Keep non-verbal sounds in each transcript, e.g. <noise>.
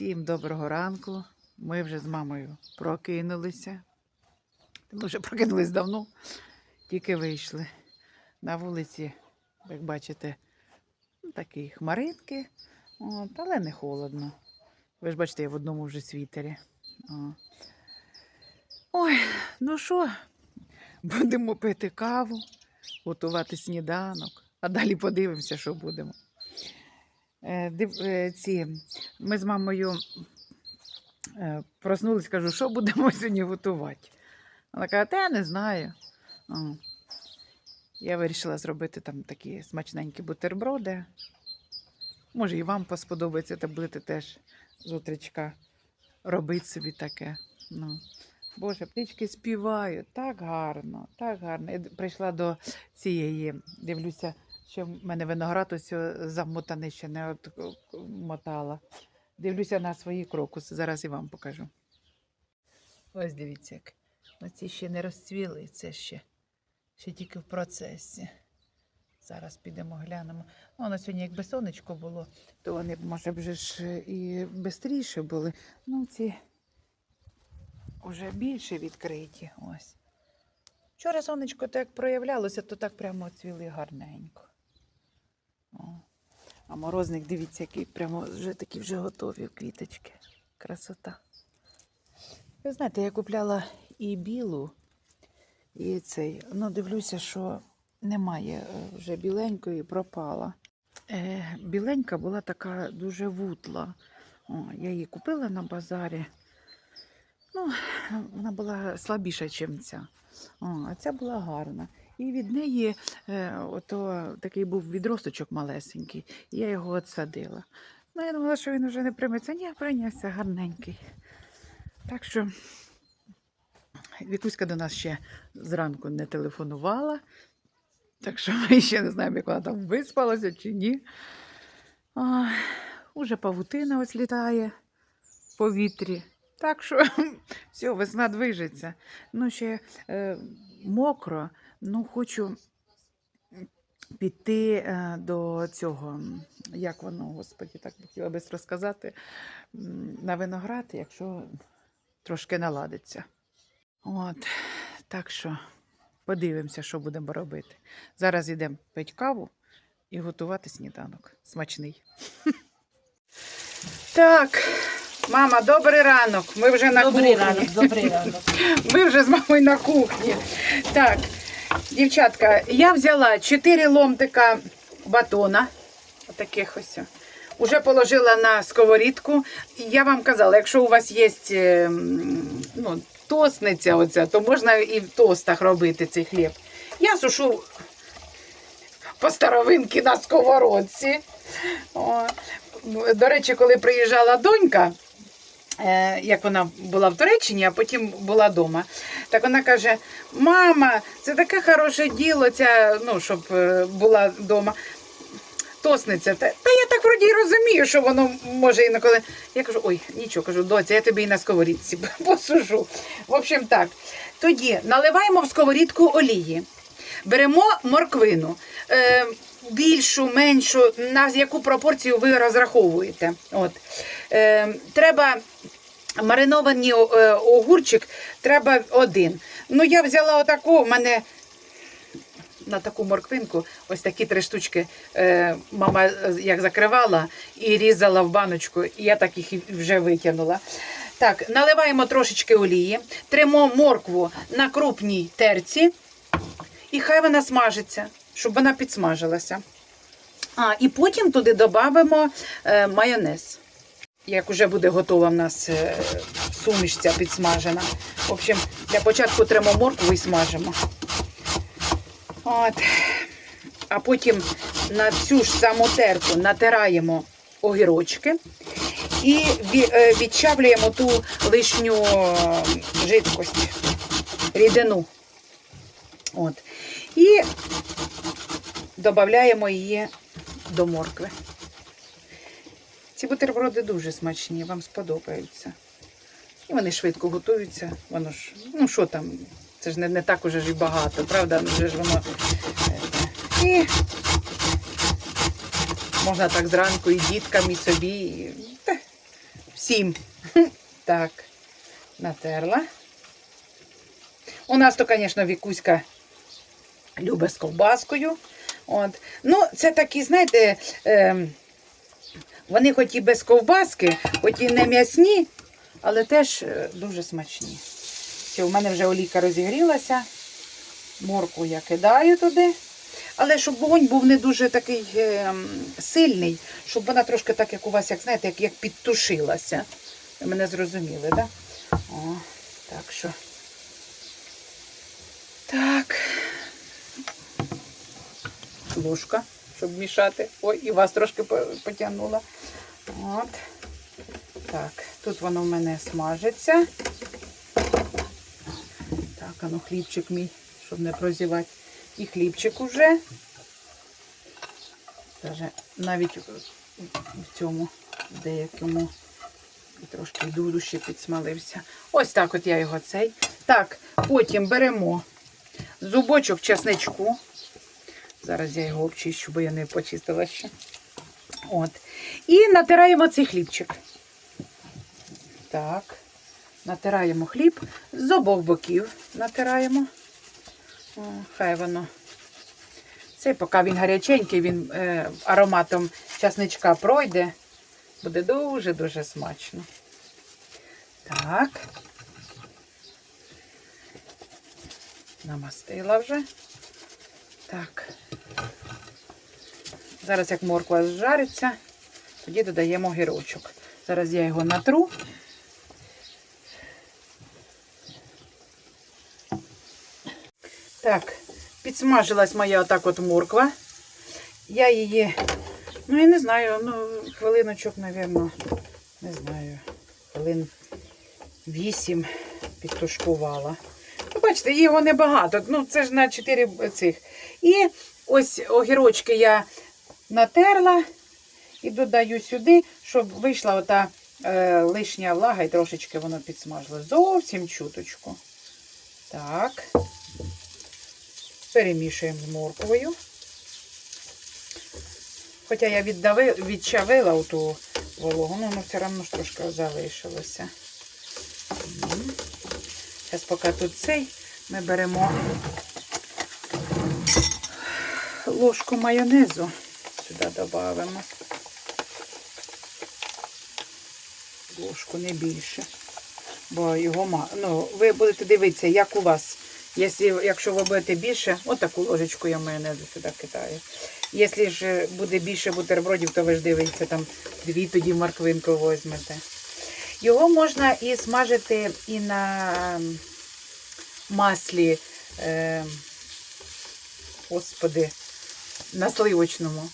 Всім доброго ранку. Ми вже з мамою прокинулися. Ми вже прокинулись давно, тільки вийшли. На вулиці, як бачите, такі хмаринки, от, але не холодно. Ви ж бачите, я в одному вже світері. О. Ой, ну що, будемо пити каву, готувати сніданок, а далі подивимося, що будемо. Е, е, ці, ми з мамою е, проснулись, кажу, що будемо <laughs> сьогодні готувати. Вона каже, та я не знаю. Я вирішила зробити там такі смачненькі бутерброди. Може, і вам посподобається, та будете теж з утречка робити собі таке. Ну. Боже, птички співають, так гарно, так гарно. Я прийшла до цієї, дивлюся, що в мене виноград ось о, замотаний, ще не от к- мотала. Дивлюся на свої крокуси, зараз і вам покажу. Ось дивіться, як. Оці ще не розцвіли, це ще, ще тільки в процесі. Зараз підемо глянемо. Ну, на сьогодні, якби сонечко було, то вони б, може, б ж і швидше були. Ну, ці вже більше відкриті. Ось. Вчора сонечко так проявлялося, то так прямо цвіли гарненько. А морозник, дивіться, який прямо вже такі вже готові квіточки. Красота. Ви знаєте, я купляла і білу, і цей. Ну, дивлюся, що немає е, вже біленької, пропала. Е, біленька була така дуже вутла. О, я її купила на базарі. Ну, вона була слабіша, ніж ця. О, а ця була гарна. І від неї е, ото такий був відросточок малесенький, я його отсадила. Ну, я думала, що він вже не прийметься. Ні, прийнявся гарненький. Так що Вікуська до нас ще зранку не телефонувала. Так що ми ще не знаємо, як вона там виспалася чи ні. А, уже павутина ось літає в повітрі. Так що <laughs> все, весна движеться. Ну, ще е, мокро, ну хочу піти е, до цього, як воно, господі, так би хотіла би розказати, на виноград, якщо трошки наладиться. От, так що подивимося, що будемо робити. Зараз йдемо пити каву і готувати сніданок. Смачний. <laughs> Так, мама, добрий ранок. Ми вже на Добрий кухні. ранок, добрий ранок. <laughs> Ми вже з мамою на кухні. Так, дівчатка, я взяла 4 ломтика батона. Таких ось. Уже положила на сковорідку. Я вам казала, якщо у вас є е, ну, тосниця, оця, то можна і в тостах робити цей хліб. Я сушу по старовинки на сковородці. О. До речі, коли приїжджала донька, як вона була в Туреччині, а потім була вдома. Так вона каже: Мама, це таке хороше діло, ця, ну, щоб е, була вдома. Тосниця. Та, та я так вроді й розумію, що воно може інколи. Я кажу, ой, нічого, кажу, доця, я тобі і на сковорідці <laughs> посужу. В общем, так. Тоді наливаємо в сковорідку олії. Беремо морквину. Е, більшу, меншу, на яку пропорцію ви розраховуєте. От. Е, треба маринований е, огурчик, треба один. Ну, я взяла отаку, в мене на таку морквинку ось такі три штучки е, мама е, як закривала і різала в баночку, і я так їх вже витягнула. Так, наливаємо трошечки олії, тримо моркву на крупній терці, і хай вона смажиться, щоб вона підсмажилася. А, і потім туди додамо е, майонез. Як вже буде готова в нас е, суміш ця підсмажена. В общем, для початку тремо моркву і смажимо. От. А потім на цю ж саму терку натираємо огірочки і е, відчавлюємо ту лишню жидкость, рідину. От. І додаємо її до моркви. Ці бутерброди дуже смачні, вам сподобаються. І вони швидко готуються. Воно ж, ну що там, це ж не, не так уже ж і багато, правда? Ну, Вже ж воно. е, І можна так зранку і діткам, і собі. І, та, всім. <laughs> Так, натерла. У нас то, звісно, Вікуська любить з ковбаскою. От. Ну, це такі, знаєте, ем, вони хоч і без ковбаски, хоч і не м'ясні, але теж е, дуже смачні. Все, у мене вже олійка розігрілася. Морку я кидаю туди. Але щоб вогонь був не дуже такий ем, сильний, щоб вона трошки так, як у вас, як знаєте, як, як підтушилася. Ви мене зрозуміли, так? Да? О, так що. Так. Ложка, щоб мішати. Ой, і вас трошки потягнула. От. Так, тут воно в мене смажиться. Так, а ну хлібчик мій, щоб не прозівати. І хлібчик уже. Даже навіть в цьому деякому трошки дуду ще підсмалився. Ось так от я його цей. Так, потім беремо зубочок чесничку. Зараз я його обчищу, бо я не почистила ще. От. І натираємо цей хлібчик. Так. Натираємо хліб з обох боків натираємо. О, хай воно. Цей, поки він гаряченький, він е, ароматом часничка пройде. Буде дуже-дуже смачно. Так. Намастила вже. Так. Зараз як морква зжариться, тоді додаємо гірочок. Зараз я його натру. Так, підсмажилась моя отак от морква. Я її, ну я не знаю, ну, хвилиночок, мабуть, не знаю, хвилин вісім підтушкувала. Ну, бачите, його небагато. Ну, це ж на 4 цих. І ось огірочки я натерла і додаю сюди, щоб вийшла ота е, лишня влага і трошечки воно підсмажило. Зовсім чуточку. Так. Перемішуємо з морквою. Хоча я віддави, відчавила оту вологу, ну воно все одно ж трошки залишилося. Зараз поки тут цей, ми беремо ложку майонезу. Сюди додамо. Ложку не більше. Бо його. Ну, ви будете дивитися, як у вас. Якщо, ви будете більше, отаку ложечку я майонезу сюди кидаю. Якщо ж буде більше бутербродів, то ви ж дивіться, там дві тоді морквинку візьмете. Його можна і смажити і на ем, маслі, е, господи, на сливочному.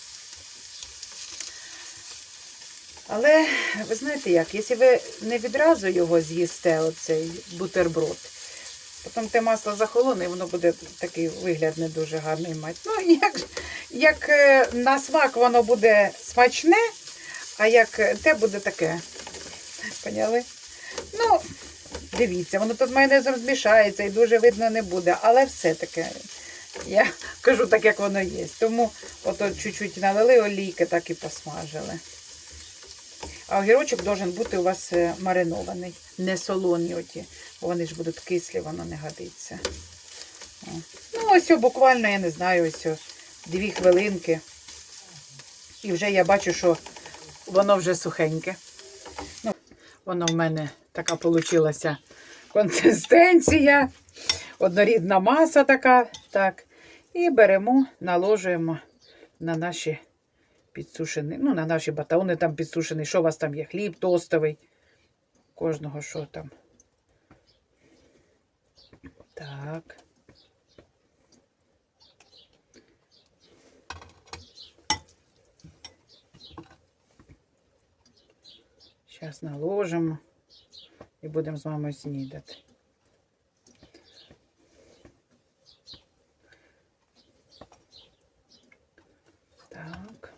Але ви знаєте як, якщо ви не відразу його з'їсте, оцей бутерброд, потім те масло захолоне, і воно буде такий вигляд не дуже гарний мати. Ну, <laughs> як, як е, на смак воно буде смачне, а як е, те буде таке. Поняли? Ну, дивіться, воно тут майонезом змішається і дуже видно не буде, але все-таки <laughs> я кажу так, як воно є. Тому ото чуть-чуть налили олійки, так і посмажили. А огірочок должен бути у вас е, маринований, не солоні оті, бо вони ж будуть кислі, воно не годиться. Ну, ось буквально, я не знаю, ось дві хвилинки. І вже я бачу, що воно вже сухеньке. Ну, воно в мене така получилася консистенція, однорідна маса така. Так. І беремо, наложуємо на наші підсушені, ну, на наші батони там підсушені. Що у вас там є? Хліб тостовий. Кожного що там. Так. Зараз наложимо і будемо з мамою снідати. Так.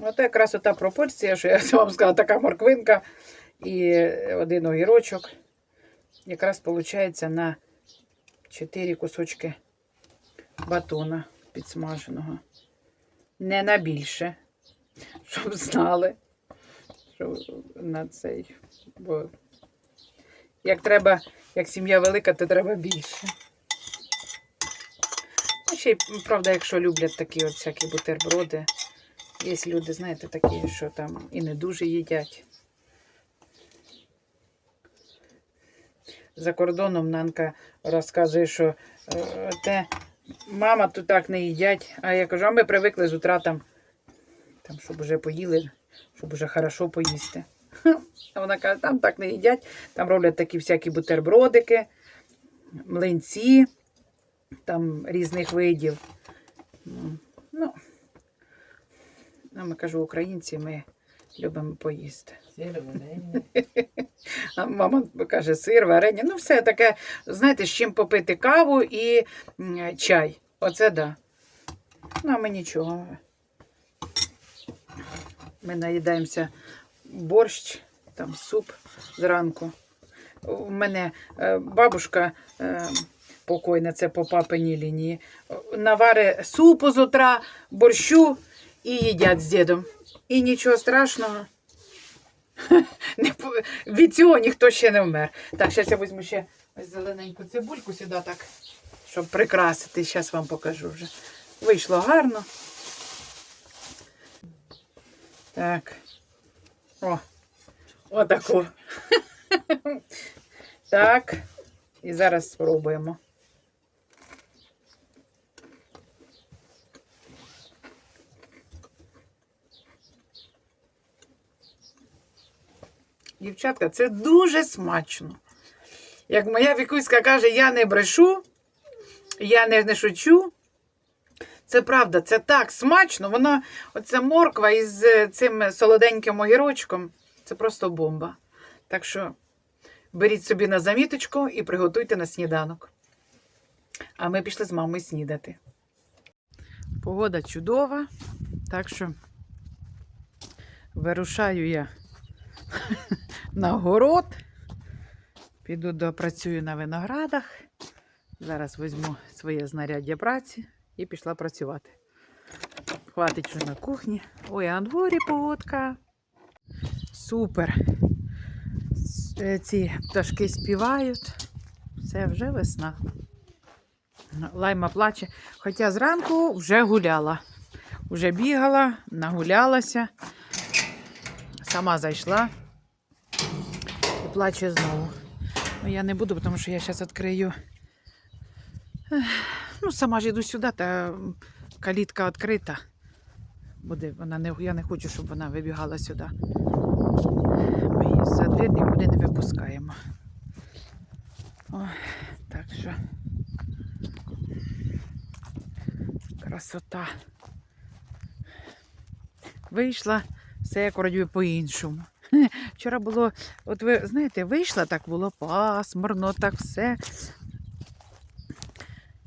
От якраз ота пропорція, що я вам сказала, така морквинка і один огірочок. Якраз виходить на 4 кусочки батона підсмаженого. Не на більше, щоб знали. що на цей. Бо як треба, як сім'я велика, то треба більше. Ну, ще правда, якщо люблять такі от всякі бутерброди, є люди, знаєте, такі, що там і не дуже їдять. За кордоном Нанка розказує, що е, те мама тут так не їдять. А я кажу, а ми привикли з утра там, там щоб вже поїли, щоб вже хорошо поїсти. А <laughs> вона каже, там так не їдять, там роблять такі всякі бутербродики, млинці, там різних видів. Ну, Ну, ми кажу, українці, ми любимо поїсти. Сир <laughs> А мама каже, сир, варення. Ну, все таке, знаєте, з чим попити каву і чай. Оце да. Ну, а ми нічого. Ми наїдаємося борщ, там суп зранку. У мене е, бабушка е, покойна, це по папиній лінії, навари супу з утра, борщу і їдять з дідом. І нічого страшного. Від цього ніхто ще не вмер. Так, зараз я візьму ще ось зелененьку цибульку сюди, так, щоб прикрасити. Зараз вам покажу вже. Вийшло гарно. Так. О, отаку. <laughs> Так. І зараз спробуємо. Дівчатка, це дуже смачно. Як моя вікуська каже, я не брешу, я не, не шучу. Це правда, це так смачно. Воно, оця морква із е, цим солоденьким огірочком, це просто бомба. Так що беріть собі на заміточку і приготуйте на сніданок. А ми пішли з мамою снідати. Погода чудова, так що вирушаю я <laughs> на город. Піду допрацюю на виноградах. Зараз візьму своє знаряддя праці і пішла працювати. Хватить вже на кухні. Ой, а на дворі погодка. Супер. Е, Ці пташки співають. Це вже весна. Лайма плаче. Хоча зранку вже гуляла. Вже бігала, нагулялася. Сама зайшла плаче знову. Ну, я не буду, тому що я зараз відкрию. Ну, сама ж іду сюди, та калітка відкрита. Буде, вона не, я не хочу, щоб вона вибігала сюди. Ми її за двір нікуди не випускаємо. Ой, так що. Красота. Вийшла, все як вроді по-іншому. <laughs> Вчора було, от ви знаєте, вийшла, так було пасмурно, так все.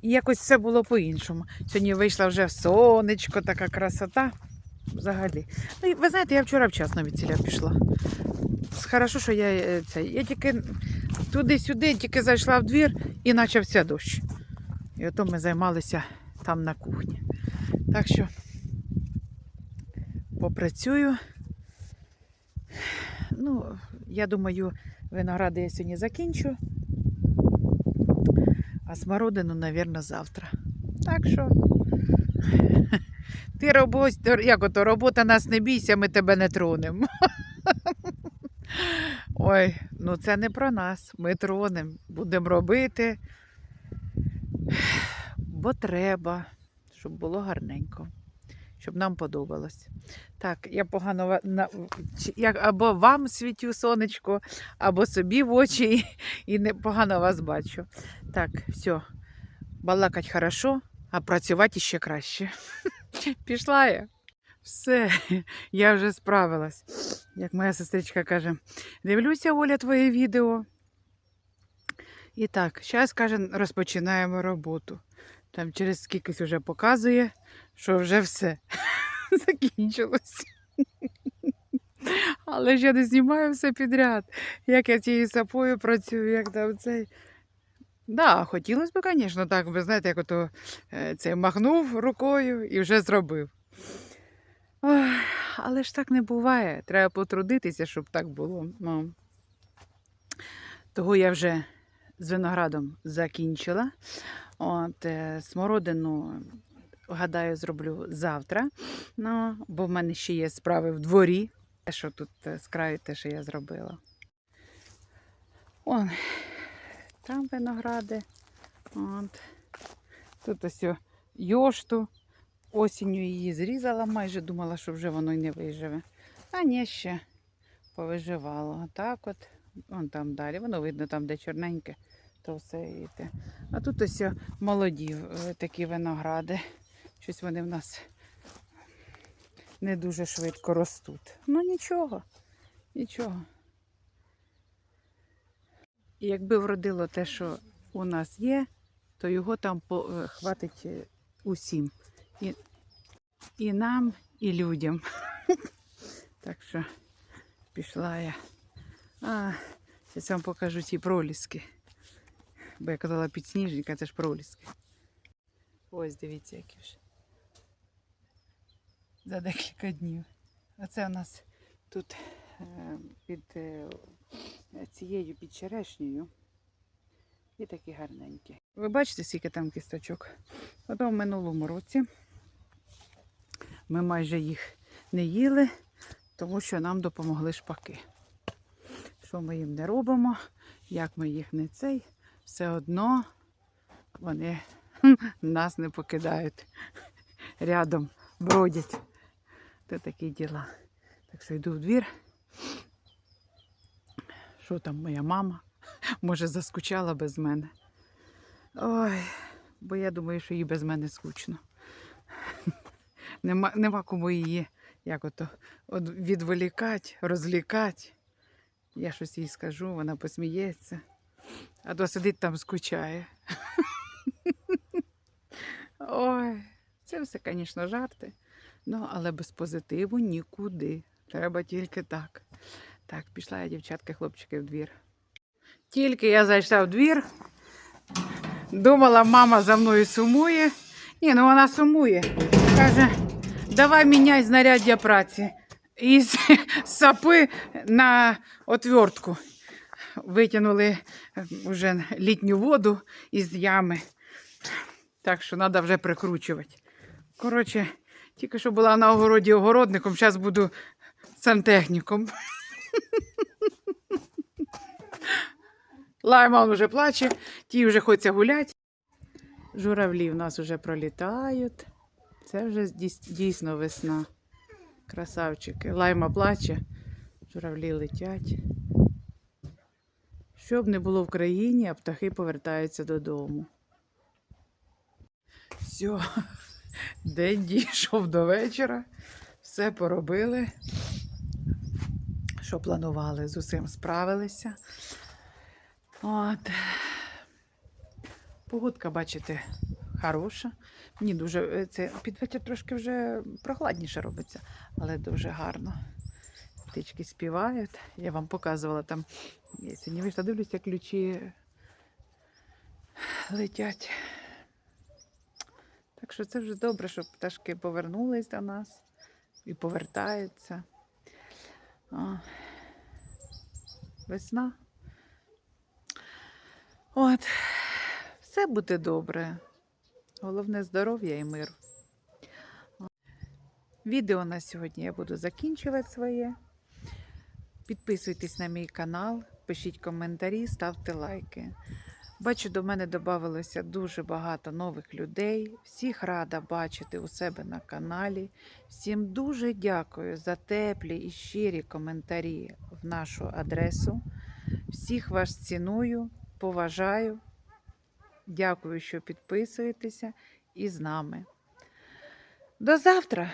І якось все було по-іншому. Сьогодні вийшла вже сонечко, така красота. Взагалі. Ну, ви знаєте, я вчора вчасно від ціля пішла. Хорошо, що я е, це. Я тільки туди-сюди, тільки зайшла в двір і почався дощ. І ото ми займалися там на кухні. Так що попрацюю. Ну, я думаю, виногради я сьогодні закінчу. А смородину, мабуть, завтра. Так що. <laughs> Ти робо... як ото, робота нас не бійся, ми тебе не тронемо. <laughs> Ой, ну це не про нас. Ми тронемо. Будемо робити. Бо треба, щоб було гарненько, щоб нам подобалось. Так, я погано я або вам світю сонечко, або собі в очі і не погано вас бачу. Так, все. Балакать хорошо, а працювати ще краще. <laughs> Пішла я. Все, я вже справилась. Як моя сестричка каже, дивлюся, Оля, твоє відео. І так, зараз, каже, розпочинаємо роботу. Там через скількись вже показує, що вже все <laughs> закінчилось. Але ж я не знімаю все підряд. Як я тією сапою працюю, як там цей. Да, хотілося б, звісно, так, ви знаєте, як ото е, цей махнув рукою і вже зробив. Ой, але ж так не буває. Треба потрудитися, щоб так було. Ну. Того я вже з виноградом закінчила. От, е, смородину, гадаю, зроблю завтра. Ну, бо в мене ще є справи в дворі. Те, що тут е, з краю, те, що я зробила. Вон, там виногради. От. Тут ось йошту. Осінню її зрізала, майже думала, що вже воно й не виживе. А ні, ще повиживало. Так от, вон там далі. Воно видно там, де чорненьке, то все йде. А тут ось молоді е, такі виногради. Щось вони в нас не дуже швидко ростуть. Ну нічого, нічого. І якби вродило те, що у нас є, то його там е, хватить е, усім. І, і нам, і людям. <laughs> Так що пішла я. А, зараз вам покажу ці проліски. Бо я казала підсніжника, це ж проліски. Ось дивіться, які вже. За декілька днів. Оце у нас тут е, під е, цією під черешнею. І такі гарненькі. Ви бачите, скільки там кісточок? От в минулому році ми майже їх не їли, тому що нам допомогли шпаки. Що ми їм не робимо, як ми їх не цей, все одно вони <laughs> нас не покидають. Рядом бродять. Це такі діла. Так що йду в двір. Що там моя мама? Може, заскучала без мене. Ой, бо я думаю, що їй без мене скучно. <laughs> Нема, нема кому її як ото відволікати, розлікати. Я щось їй скажу, вона посміється, а то сидить там скучає. <laughs> Ой, це все, звісно, жарти. Ну, але без позитиву нікуди. Треба тільки так. Так, пішла я, дівчатка, хлопчики, в двір. Тільки я зайшла в двір, думала, мама за мною сумує. Ні, ну вона сумує. Каже, давай міняй знаряддя праці. Із <laughs> сапи на отвертку. Витягнули вже літню воду із ями. Так що треба вже прикручувати. Коротше, тільки що була на огороді огородником, зараз буду сантехніком. Лайма вже плаче, ті вже хочеться гуляти. Журавлі в нас вже пролітають. Це вже дійсно весна. Красавчики. Лайма плаче, журавлі летять. Що б не було в країні, а птахи повертаються додому. Все, день дійшов до вечора. Все поробили. Що планували, з усім справилися. От. Погодка, бачите, хороша. Мені дуже е, це під трошки вже прохладніше робиться, але дуже гарно. Птички співають. Я вам показувала там. Я сьогодні вийшла, дивлюся, ключі летять. Так що це вже добре, що пташки повернулись до нас і повертаються. О, весна. От, все буде добре. Головне здоров'я і мир. Відео на сьогодні я буду закінчувати своє. Підписуйтесь на мій канал, пишіть коментарі, ставте лайки. Бачу, до мене додавалося дуже багато нових людей. Всіх рада бачити у себе на каналі. Всім дуже дякую за теплі і щирі коментарі в нашу адресу. Всіх вас ціную, поважаю. Дякую, що підписуєтеся і з нами. До завтра!